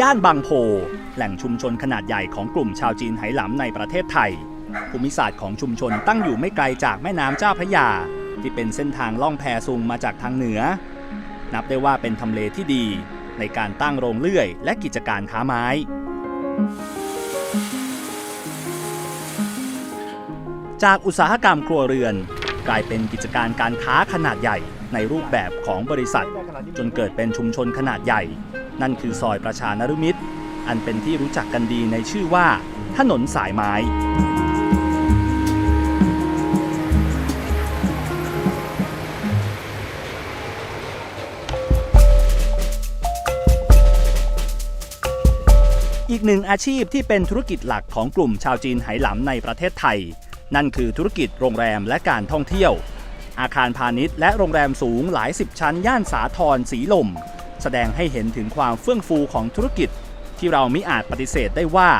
ย่านบางโพ แหล่งชุมชนขนาดใหญ่ของกลุ่มชาวจีนไหหลำในประเทศไทย ภูมิศาสตร์ของชุมชนตั้งอยู่ไม่ไกลจากแม่น้ำเจ้าพระยา ที่เป็นเส้นทางล่องแพซุงมาจากทางเหนือ นับได้ว่าเป็นทำเลที่ดี ในการตั้งโรงเลื่อย และกิจการค้าไม้ จากอุตสาหกรรมครัวเรือน กลายเป็นกิจการการค้าขนาดใหญ่ในรูปแบบของบริษัท จนเกิดเป็นชุมชนขนาดใหญ่ นั่นคือซอยประชานรุมิตร อันเป็นที่รู้จักกันดีในชื่อว่า ถนนสายไม้อีกหนึ่งอาชีพที่เป็นธุรกิจหลักของกลุ่มชาวจีนไหหลำในประเทศไทย นั่นคือธุรกิจโรงแรมและการท่องเที่ยว อาคารพาณิชย์และโรงแรมสูงหลายสิบชั้นย่านสาทรสีลม แสดงให้เห็นถึงความเฟื่องฟูของธุรกิจ ที่เรามิอาจปฏิเสธได้ว่า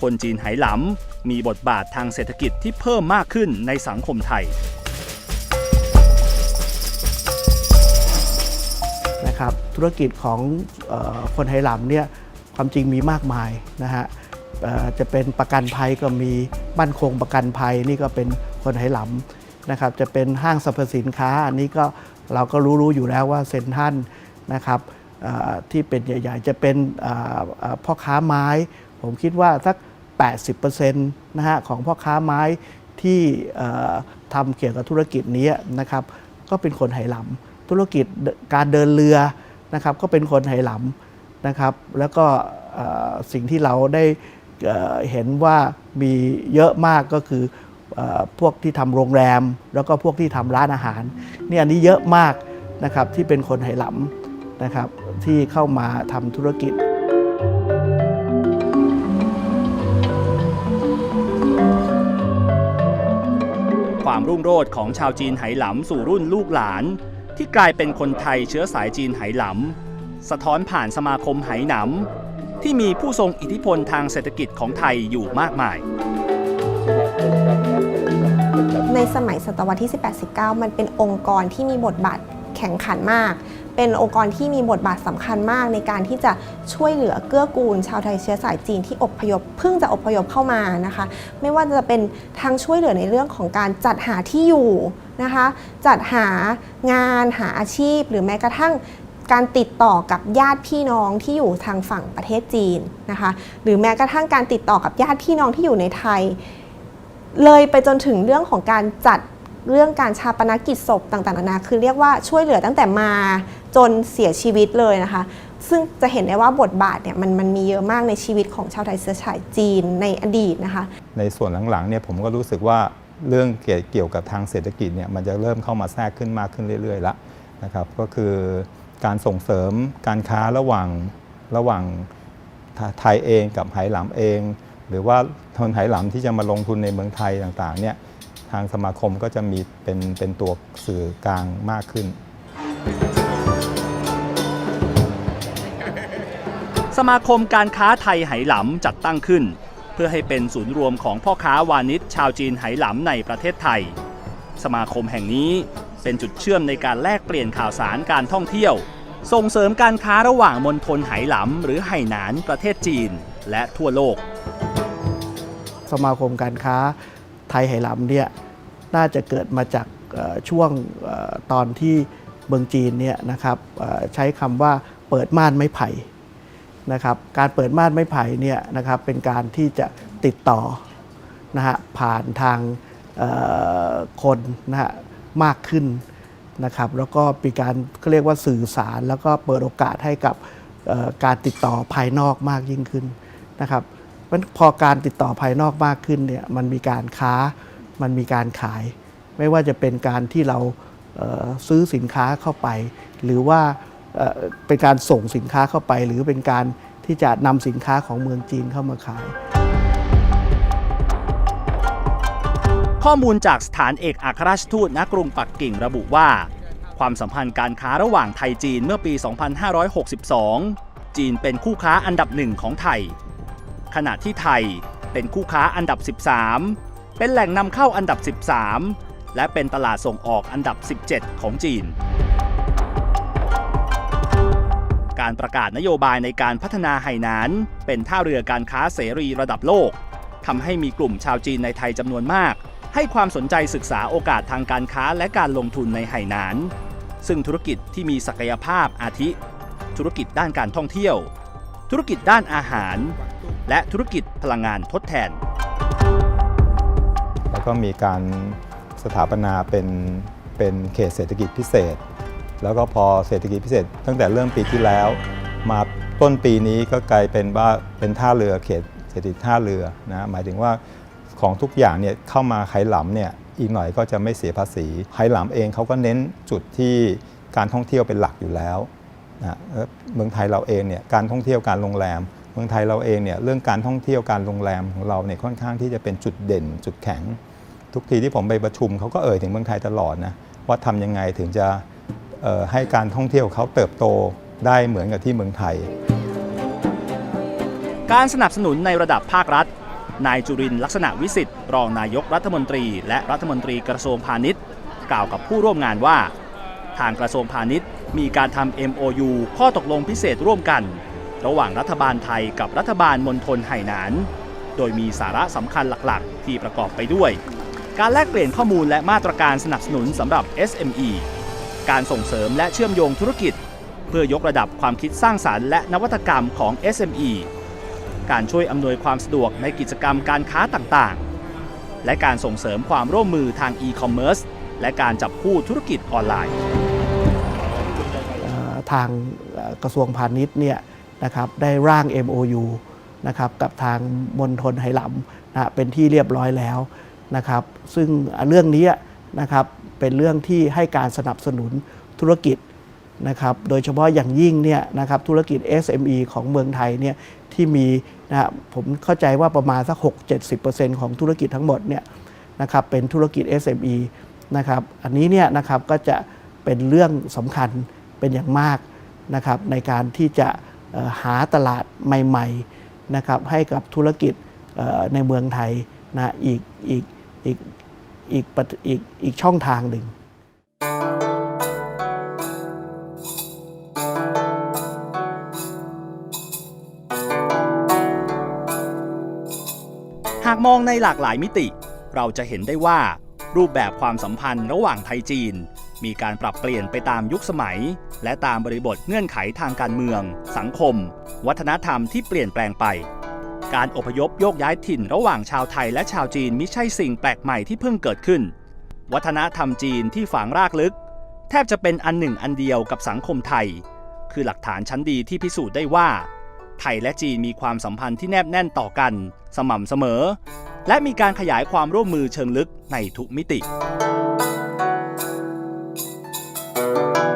คนจีนไหหลำมีบทบาททางเศรษฐกิจที่เพิ่มมากขึ้นในสังคมไทยนะครับธุรกิจของออคนไหหลำเนี่ยความจริงมีมากมายนะฮะจะเป็นประกันภัยก็มีมั่นคงประกันภัยนี่ก็เป็นคนไหหลำนะครับจะเป็นห้างสรรพสินค้าอันนี้ก็เราก็รู้ๆอยู่แล้วว่าเซ็นทรัลนะครับ ที่เป็นใหญ่ๆ จะเป็นพ่อค้าไม้ ผมคิดว่าสัก 80%นะฮะของพ่อค้าไม้ที่ทำเกี่ยวกับธุรกิจนี้นะครับก็เป็นคนไหหลำธุรกิจการเดินเรือนะครับก็เป็นคนไหหลำนะครับแล้วก็สิ่งที่เราได้เห็นว่ามีเยอะมากก็คืออพวกที่ทำโรงแรม แล้วก็พวกที่ทำร้านอาหารเนี่ยอันนี้เยอะมากนะครับที่เป็นคนไหหลำ นะครับที่เข้ามาทำธุรกิจความรุ่งโรจน์ของชาวจีนไหหลำสู่รุ่นลูกหลาน ที่กลายเป็นคนไทยเชื้อสายจีนไหหลำ สะท้อนผ่านสมาคมไหหนำ ที่มีผู้ทรงอิทธิพลทางเศรษฐกิจของไทยอยู่มากมาย ในสมัยศตวรรษที่ 18-19 มันเป็นองค์กรที่มีบทบาท แข่งขันมาก เป็นองค์กรที่มีบทบาทสำคัญมากในการที่จะช่วยเหลือเกื้อกูล ชาวไทยเชื้อสายจีนที่อพยพเพิ่งจะอพยพเข้ามานะคะ ไม่ว่าจะเป็นทางช่วยเหลือในเรื่องของการจัดหาที่อยู่นะคะ จัดหางานหาอาชีพ หรือแม้กระทั่งการติดต่อกับญาติพี่น้องที่อยู่ทางฝั่งประเทศจีนนะคะ หรือแม้กระทั่งการติดต่อกับญาติพี่น้องที่อยู่ในไทย เลยไปจนถึงเรื่องของการจัด เรื่องการชาปนกิจศพต่างๆนานาคือเรียกว่าช่วยเหลือตั้งแต่มาจนเสียชีวิตเลยนะคะ ซึ่งจะเห็นได้ว่าบทบาทเนี่ยมันมันมีเยอะมากในชีวิตของชาวไทยเชื้อสายจีนในอดีตนะคะ ในส่วนหลังๆเนี่ยผมก็รู้สึกว่าเรื่องเกี่ยวกับทางเศรษฐกิจเนี่ยมันจะเริ่มเข้ามาแทรกขึ้นมากขึ้นเรื่อยๆแล้วนะครับก็คือการส่งเสริมการค้าระหว่างระหว่างไทยเองกับไหหลำเอง หรือว่าคนไหหลำที่จะมาลงทุนในเมืองไทยต่างๆเนี่ย ทางสมาคมก็จะมีเป็นเป็นตัวสื่อกลางมากขึ้น สมาคมการค้าไทยไหหลำจัดตั้งขึ้น เพื่อให้เป็นศูนย์รวมของพ่อค้าวานิชชาวจีนไหหลำในประเทศไทย สมาคมแห่งนี้เป็นจุดเชื่อมในการแลกเปลี่ยนข่าวสารการท่องเที่ยว ส่งเสริมการค้าระหว่างมณฑลไหหลำหรือไหหนานประเทศจีนและทั่วโลก สมาคมการค้า ไทยไหหลำเนี่ยน่าจะเกิดมาจากช่วงตอนที่เมืองจีนเนี่ยนะครับใช้คำว่าเปิดม่านไม้ไผ่นะครับการเปิดม่านไม้ไผ่เนี่ยนะครับเป็นการที่จะติดต่อนะฮะผ่านทางคนนะฮะมากขึ้นนะครับแล้วก็มีการเขาเรียกว่าสื่อสารแล้วก็เปิดโอกาสให้กับการติดต่อภายนอกมากยิ่งขึ้นนะครับ มันพอการติดต่อภายนอกมากขึ้นเนี่ยมันมีการค้ามันมีการขาย ไม่ว่าจะเป็นการที่เราเซื้อสินค้าเข้าไป หรือว่าเเป็นการส่งสินค้าเข้าไป หรือเป็นการที่จะนำสินค้าของเมืองจีนเข้ามาขาย ข้อมูลจากสถานเอกอัครราชทูตณกรุงปักกิ่งระบุว่า ความสัมพันธ์การค้าระหว่างไทยจีนเมื่อปี 2562 จีนเป็นคู่ค้าอันดับหนึ่งของไทย ขณะที่ไทยเป็นคู่ค้าอันดับ 13 เป็นแหล่งนำเข้าอันดับ 13 และเป็นตลาดส่งออกอันดับ 17 ของจีน การประกาศนโยบายในการพัฒนาไหหนาน เป็นท่าเรือการค้าเสรีระดับโลกทำให้มีกลุ่มชาวจีนในไทยจำนวนมาก ให้ความสนใจศึกษาโอกาสทางการค้าและการลงทุนในไหหนาน ซึ่งธุรกิจที่มีศักยภาพอาทิ ธุรกิจด้านการท่องเที่ยว ธุรกิจด้านอาหาร และธุรกิจพลังงานทดแทน แล้วก็มีการสถาปนาเป็นเป็นเขตเศรษฐกิจพิเศษ แล้วก็พอเศรษฐกิจพิเศษ ตั้งแต่เริ่มปีที่แล้ว มาต้นปีนี้ก็กลายเป็นว่าเป็นท่าเรือเขตเศรษฐกิจท่าเรือนะหมายถึงว่าของทุกอย่างเนี่ยเข้ามาไหหลำเนี่ยอีกหน่อยก็จะไม่เสียภาษีไหหลำเองเขาก็เน้นจุดที่การท่องเที่ยวเป็นหลักอยู่แล้วนะแล้วเมืองไทยเราเองเนี่ยการท่องเที่ยวการโรงแรม เมืองไทยเราเองเนี่ยเรื่องการท่องเที่ยวการโรงแรมของเราเนี่ยค่อนข้างที่จะเป็นจุดเด่น จุดแข็ง ทุกทีที่ผมไปประชุมเขาก็เอ่ยถึงเมืองไทยตลอดนะว่าทำยังไงถึงจะให้การท่องเที่ยวเขาเติบโตได้เหมือนกับที่เมืองไทย การสนับสนุนในระดับภาครัฐ นายจุรินทร์ลักษณะวิสิทธิ์รองนายกรัฐมนตรี และรัฐมนตรีกระทรวงพาณิชย์ กล่าวกับผู้ร่วมงานว่า ทางกระทรวงพาณิชย์ มีการทำ MOU ข้อตกลงพิเศษร่วมกัน ระหว่างรัฐบาลไทยกับรัฐบาลมณฑลไหหนาน โดยมีสาระสำคัญหลักๆ ที่ประกอบไปด้วย การแลกเปลี่ยนข้อมูลและมาตรการสนับสนุนสำหรับ SME การส่งเสริมและเชื่อมโยงธุรกิจ เพื่อยกระดับความคิดสร้างสารรค์และนวัตกรรมของ SME การช่วยอำนวยความสะดวกในกิจกรรมการค้าต่างๆ และการส่งเสริมความร่วมมือทาง e-commerce และการจับคู่ธุรกิจออนไลน์ ทางกระทรวงพาณิชย์เนี่ย นะครับได้ร่าง MOU นะครับกับทางมณฑลไหหลำนะเป็นที่เรียบร้อยแล้วนะครับซึ่งเรื่องนี้นะครับเป็นเรื่องที่ให้การสนับสนุนธุรกิจนะครับโดยเฉพาะอย่างยิ่งเนี่ยนะครับธุรกิจ SME ของเมืองไทยเนี่ยที่มีนะผมเข้าใจว่าประมาณสัก 6-70%ของธุรกิจทั้งหมดเนี่ยนะครับเป็นธุรกิจ SME นะครับอันนี้เนี่ยนะครับก็จะเป็นเรื่องสำคัญเป็นอย่างมากนะครับในการที่จะ หาตลาดใหม่ๆนะครับให้กับธุรกิจในเมืองไทยนะอีกอีกอีกอีกอีกอีกช่องทางหนึ่งหากมองในหลากหลายมิติ เราจะเห็นได้ว่ารูปแบบความสัมพันธ์ระหว่างไทยจีน มีการปรับเปลี่ยนไปตามยุคสมัย และตามบริบทเงื่อนไขทางการเมือง สังคม วัฒนธรรมที่เปลี่ยนแปลงไป การอพยพโยกย้ายถิ่นระหว่างชาวไทยและชาวจีนมิใช่สิ่งแปลกใหม่ที่เพิ่งเกิดขึ้น วัฒนธรรมจีนที่ฝังรากลึก แทบจะเป็นอันหนึ่งอันเดียวกับสังคมไทย คือหลักฐานชั้นดีที่พิสูจน์ได้ว่า ไทยและจีนมีความสัมพันธ์ที่แนบแน่นต่อกัน สม่ำเสมอ และมีการขยายความร่วมมือเชิงลึกในทุกมิติ Thank you.